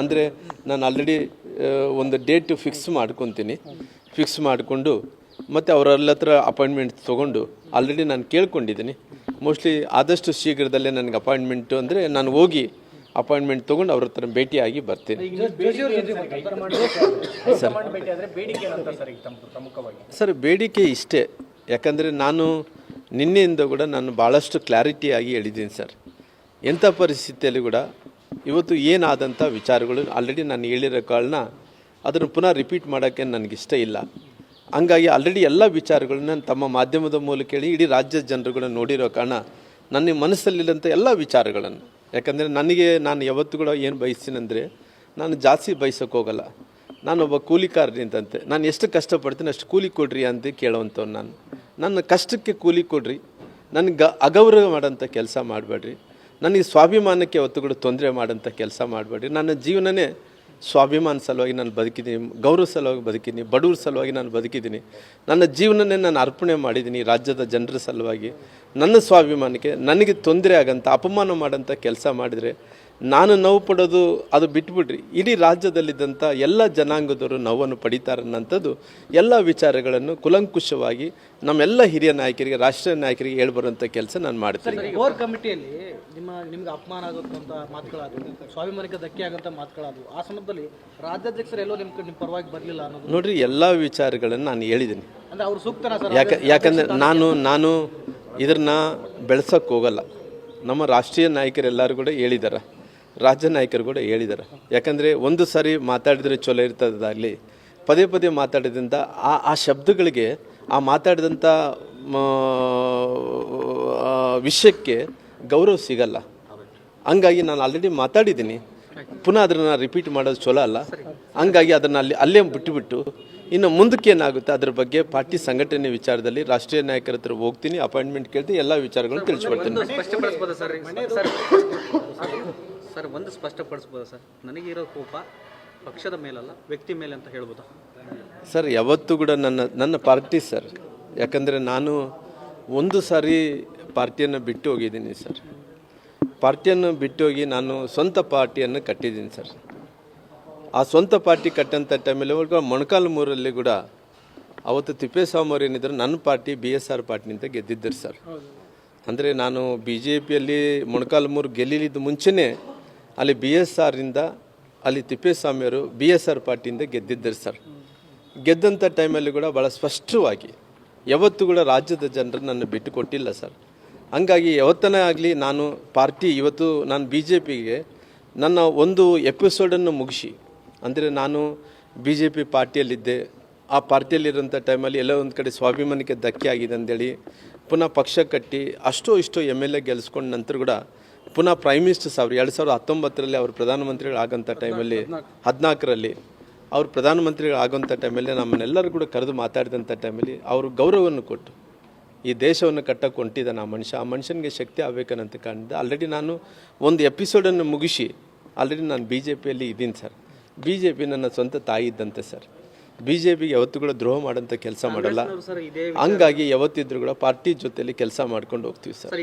ಅಂದರೆ ನಾನು ಆಲ್ರೆಡಿ ಒಂದು ಡೇಟ್ ಫಿಕ್ಸ್ ಮಾಡ್ಕೊತೀನಿ. ಫಿಕ್ಸ್ ಮಾಡಿಕೊಂಡು ಮತ್ತು ಅವರೆಲ್ಲ ಹತ್ರ ಅಪಾಯಿಂಟ್ಮೆಂಟ್ ತೊಗೊಂಡು ಆಲ್ರೆಡಿ ನಾನು ಕೇಳ್ಕೊಂಡಿದ್ದೀನಿ. ಮೋಸ್ಟ್ಲಿ ಆದಷ್ಟು ಶೀಘ್ರದಲ್ಲೇ ನನಗೆ ಅಪಾಯಿಂಟ್ಮೆಂಟು ಅಂದರೆ ನಾನು ಹೋಗಿ ಅಪಾಯಿಂಟ್ಮೆಂಟ್ ತೊಗೊಂಡು ಅವ್ರ ಹತ್ರ ಭೇಟಿಯಾಗಿ ಬರ್ತೀನಿ. ಸರ್ ಬೇಡಿಕೆ ಇಷ್ಟೇ. ಯಾಕಂದರೆ ನಾನು ನಿನ್ನೆಯಿಂದ ಕೂಡ ನಾನು ಭಾಳಷ್ಟು ಕ್ಲಾರಿಟಿಯಾಗಿ ಹೇಳಿದ್ದೀನಿ ಸರ್. ಎಂಥ ಪರಿಸ್ಥಿತಿಯಲ್ಲಿ ಕೂಡ ಇವತ್ತು ಏನಾದಂಥ ವಿಚಾರಗಳು ಆಲ್ರೆಡಿ ನಾನು ಹೇಳಿರೋ ಕಾಳನ್ನ ಅದನ್ನು ಪುನಃ ರಿಪೀಟ್ ಮಾಡೋಕ್ಕೆ ನನಗಿಷ್ಟ ಇಲ್ಲ. ಹಂಗಾಗಿ ಆಲ್ರೆಡಿ ಎಲ್ಲ ವಿಚಾರಗಳನ್ನ ತಮ್ಮ ಮಾಧ್ಯಮದ ಮೂಲಕ ಹೇಳಿ ಇಡೀ ರಾಜ್ಯದ ಜನರುಗಳನ್ನ ನೋಡಿರೋ ಕಾರಣ ನನ್ನ ಮನಸ್ಸಲ್ಲಿಲ್ಲಂಥ ಎಲ್ಲ ವಿಚಾರಗಳನ್ನು, ಯಾಕಂದರೆ ನನಗೆ ನಾನು ಯಾವತ್ತು ಕೂಡ ಏನು ಬಯಸ್ತೀನಂದರೆ ನಾನು ಜಾಸ್ತಿ ಬಯಸೋಕೆ ಹೋಗಲ್ಲ. ನಾನೊಬ್ಬ ಕೂಲಿಕಾರನಿಂದಂತೆ ನಾನು ಎಷ್ಟು ಕಷ್ಟಪಡ್ತೀನಿ ಅಷ್ಟು ಕೂಲಿ ಕೊಡ್ರಿ ಅಂತ ಕೇಳೋವಂಥವ್ನು ನಾನು. ನನ್ನ ಕಷ್ಟಕ್ಕೆ ಕೂಲಿ ಕೊಡ್ರಿ. ನನಗೆ ಅಗೌರವ ಮಾಡೋಂಥ ಕೆಲಸ ಮಾಡಬೇಡ್ರಿ. ನನಗೆ ಸ್ವಾಭಿಮಾನಕ್ಕೆ ಕೂಡ ತೊಂದರೆ ಮಾಡೋಂಥ ಕೆಲಸ ಮಾಡಬೇಡಿ. ನನ್ನ ಜೀವನನೇ ಸ್ವಾಭಿಮಾನ ಸಲುವಾಗಿ ನಾನು ಬದುಕಿದ್ದೀನಿ, ಗೌರವ ಸಲುವಾಗಿ ಬದುಕಿದ್ದೀನಿ, ಬಡವ್ರ ಸಲುವಾಗಿ ನಾನು ಬದುಕಿದ್ದೀನಿ. ನನ್ನ ಜೀವನನೇ ನಾನು ಅರ್ಪಣೆ ಮಾಡಿದ್ದೀನಿ ರಾಜ್ಯದ ಜನರ ಸಲುವಾಗಿ. ನನ್ನ ಸ್ವಾಭಿಮಾನಕ್ಕೆ ನನಗೆ ತೊಂದರೆ ಆಗಂತ, ಅಪಮಾನ ಮಾಡೋಂಥ ಕೆಲಸ ಮಾಡಿದರೆ ನಾನು ನೋವು ಪಡೋದು ಅದು ಬಿಟ್ಬಿಡ್ರಿ. ಇಡೀ ರಾಜ್ಯದಲ್ಲಿದ್ದಂಥ ಎಲ್ಲ ಜನಾಂಗದವರು ನೋವನ್ನು ಪಡಿತಾರನ್ನಂಥದ್ದು ಎಲ್ಲ ವಿಚಾರಗಳನ್ನು ಕುಲಂಕುಷವಾಗಿ ನಮ್ಮೆಲ್ಲ ಹಿರಿಯ ನಾಯಕರಿಗೆ ರಾಷ್ಟ್ರೀಯ ನಾಯಕರಿಗೆ ಹೇಳ್ಬರುವಂಥ ಕೆಲಸ ನಾನು ಮಾಡ್ತೀನಿ. ಕೋರ್ ಕಮಿಟಿಯಲ್ಲಿ ನಿಮ್ಮ ನಿಮ್ಗೆ ಅಪಮಾನ ಆಗುತ್ತಂತ ಮಾತುಗಳಾದವು ಸ್ವಾಭಿಮಾನಕ್ಕೆ ಧಕ್ಕೆ ಆಗುವಂಥ ಮಾತುಗಳಾದವು. ಆ ಸಂದರ್ಭದಲ್ಲಿ ರಾಜ್ಯಾಧ್ಯಕ್ಷರು ಎಲ್ಲೋ ನಿಮ್ಮ ನಿಮ್ಮ ಪರವಾಗಿ ಬರಲಿಲ್ಲ ಅನ್ನೋದು? ನೋಡ್ರಿ ಎಲ್ಲ ವಿಚಾರಗಳನ್ನು ನಾನು ಹೇಳಿದ್ದೀನಿ. ಅಂದರೆ ಅವ್ರು ಸೂಕ್ತ ಯಾಕೆ ಯಾಕಂದರೆ ನಾನು ನಾನು ಇದನ್ನ ಬೆಳೆಸೋಕ್ಕೆ ಹೋಗಲ್ಲ. ನಮ್ಮ ರಾಷ್ಟ್ರೀಯ ನಾಯಕರೆಲ್ಲರೂ ಕೂಡ ಹೇಳಿದ್ದಾರೆ ರಾಜ್ಯ ನಾಯಕರು ಕೂಡ ಹೇಳಿದ್ದಾರೆ ಯಾಕಂದರೆ ಒಂದು ಸಾರಿ ಮಾತಾಡಿದರೆ ಚಲೋ ಇರ್ತದಾಗಲಿ ಪದೇ ಪದೇ ಮಾತಾಡಿದ್ರಿಂದ ಆ ಆ ಶಬ್ದಗಳಿಗೆ ಆ ಮಾತಾಡಿದಂಥ ವಿಷಯಕ್ಕೆ ಗೌರವ ಸಿಗಲ್ಲ ಹಂಗಾಗಿ ನಾನು ಆಲ್ರೆಡಿ ಮಾತಾಡಿದ್ದೀನಿ ಪುನಃ ಅದನ್ನು ರಿಪೀಟ್ ಮಾಡೋದು ಚಲೋ ಅಲ್ಲ ಹಂಗಾಗಿ ಅದನ್ನು ಅಲ್ಲಿ ಅಲ್ಲೇ ಬಿಟ್ಟುಬಿಟ್ಟು ಇನ್ನು ಮುಂದಕ್ಕೆ ಏನಾಗುತ್ತೆ ಅದ್ರ ಬಗ್ಗೆ ಪಾರ್ಟಿ ಸಂಘಟನೆ ವಿಚಾರದಲ್ಲಿ ರಾಷ್ಟ್ರೀಯ ನಾಯಕರ ಹತ್ರ ಹೋಗ್ತೀನಿ ಅಪಾಯಿಂಟ್ಮೆಂಟ್ ಕೇಳ್ತೀನಿ ಎಲ್ಲ ವಿಚಾರಗಳನ್ನು ತಿಳಿಸ್ಕೊಡ್ತೀನಿ ಸರ್ ಒಂದು ಸ್ಪಷ್ಟಪಡಿಸ್ಬೋದಾ ಸರ್? ನನಗಿರೋ ಕೋಪ ಪಕ್ಷದ ಮೇಲಲ್ಲ ವ್ಯಕ್ತಿ ಮೇಲೆ ಅಂತ ಹೇಳ್ಬೋದಾ? ಸರ್ ಯಾವತ್ತೂ ಕೂಡ ನನ್ನ ನನ್ನ ಪಾರ್ಟಿ ಸರ್. ಯಾಕಂದರೆ ನಾನು ಒಂದು ಸಾರಿ ಪಾರ್ಟಿಯನ್ನು ಬಿಟ್ಟು ಹೋಗಿದ್ದೀನಿ ಸರ್. ಪಾರ್ಟಿಯನ್ನು ಬಿಟ್ಟು ಹೋಗಿ ನಾನು ಸ್ವಂತ ಪಾರ್ಟಿಯನ್ನು ಕಟ್ಟಿದ್ದೀನಿ ಸರ್. ಆ ಸ್ವಂತ ಪಾರ್ಟಿ ಕಟ್ಟಂಥ ಟೈಮಲ್ಲಿ ಮೊಣಕಾಲ್ಮೂರಲ್ಲಿ ಕೂಡ ಅವತ್ತು ತಿಪ್ಪೇಸ್ವಾಮಿ ಅವ್ರು ಏನಿದ್ರು ನನ್ನ ಪಾರ್ಟಿ ಬಿ ಎಸ್ ಆರ್ ಪಾರ್ಟಿನಿಂದ ಗೆದ್ದಿದ್ದರು ಸರ್. ಅಂದರೆ ನಾನು ಬಿ ಜೆ ಪಿಯಲ್ಲಿ ಮೊಣಕಾಲ್ಮೂರು ಗೆಲ್ಲಿಲಿದ್ದ ಮುಂಚೆನೇ ಅಲ್ಲಿ ಬಿ ಎಸ್ ಆರಿಂದ ಅಲ್ಲಿ ತಿಪ್ಪೇಸ್ವಾಮಿಯವರು ಬಿ ಎಸ್ ಆರ್ ಪಾರ್ಟಿಯಿಂದ ಗೆದ್ದಿದ್ದರು ಸರ್. ಗೆದ್ದಂಥ ಟೈಮಲ್ಲಿ ಕೂಡ ಭಾಳ ಸ್ಪಷ್ಟವಾಗಿ ಯಾವತ್ತೂ ಕೂಡ ರಾಜ್ಯದ ಜನರು ನನ್ನ ಬಿಟ್ಟು ಕೊಟ್ಟಿಲ್ಲ ಸರ್. ಹಂಗಾಗಿ ಯಾವತ್ತನೇ ಆಗಲಿ ನಾನು ಪಾರ್ಟಿ ಇವತ್ತು ನಾನು ಬಿ ಜೆ ಪಿಗೆ ನನ್ನ ಒಂದು ಎಪಿಸೋಡನ್ನು ಮುಗಿಸಿ, ಅಂದರೆ ನಾನು ಬಿ ಜೆ ಪಿ ಪಾರ್ಟಿಯಲ್ಲಿದ್ದೆ. ಆ ಪಾರ್ಟಿಯಲ್ಲಿರೋಂಥ ಟೈಮಲ್ಲಿ ಎಲ್ಲೋ ಒಂದು ಕಡೆ ಸ್ವಾಭಿಮಾನಕ್ಕೆ ಧಕ್ಕೆ ಆಗಿದೆ ಅಂದೇಳಿ ಪುನಃ ಪಕ್ಷ ಕಟ್ಟಿ ಅಷ್ಟೋ ಇಷ್ಟೋ ಎಂ ಎಲ್ ಎ ಗೆಲ್ಸ್ಕೊಂಡ ನಂತರ ಕೂಡ ಪುನಃ ಪ್ರೈಮ್ ಮಿನಿಸ್ಟರ್ಸ್ ಅವರು ಎರಡು ಸಾವಿರದ ಹತ್ತೊಂಬತ್ತರಲ್ಲಿ ಅವರು ಪ್ರಧಾನಮಂತ್ರಿಗಳು ಆಗೋಂಥ ಟೈಮಲ್ಲಿ ಹದಿನಾಲ್ಕರಲ್ಲಿ ಅವರು ಪ್ರಧಾನಮಂತ್ರಿಗಳು ಆಗೋಂಥ ಟೈಮಲ್ಲಿ ನಮ್ಮನ್ನೆಲ್ಲರೂ ಕೂಡ ಕರೆದು ಮಾತಾಡಿದಂಥ ಟೈಮಲ್ಲಿ ಅವರು ಗೌರವವನ್ನು ಕೊಟ್ಟು ಈ ದೇಶವನ್ನು ಕಟ್ಟಕ್ಕೆ ಹೊಂಟಿದ್ದಾನೆ ಆ ಮನುಷ್ಯ. ಆ ಮನುಷ್ಯನಿಗೆ ಶಕ್ತಿ ಆಗಬೇಕನ್ನಂತ ಕಾಣಿದೆ ಆಲ್ರೆಡಿ ನಾನು ಒಂದು ಎಪಿಸೋಡನ್ನು ಮುಗಿಸಿ ಆಲ್ರೆಡಿ ನಾನು ಬಿ ಜೆ ಪಿಯಲ್ಲಿ ಇದ್ದೀನಿ ಸರ್ ಬಿ ಜೆ ಪಿ ನನ್ನ ಸ್ವಂತ ತಾಯಿ ಇದ್ದಂತೆ ಸರ್ ಬಿ ಜೆ ಪಿಗೆ ಯಾವತ್ತೂ ಕೂಡ ದ್ರೋಹ ಮಾಡೋಂಥ ಕೆಲಸ ಮಾಡಲ್ಲ. ಹಂಗಾಗಿ ಯಾವತ್ತಿದ್ರು ಕೂಡ ಪಾರ್ಟಿ ಜೊತೆಯಲ್ಲಿ ಕೆಲಸ ಮಾಡ್ಕೊಂಡು ಹೋಗ್ತೀವಿ ಸರ್.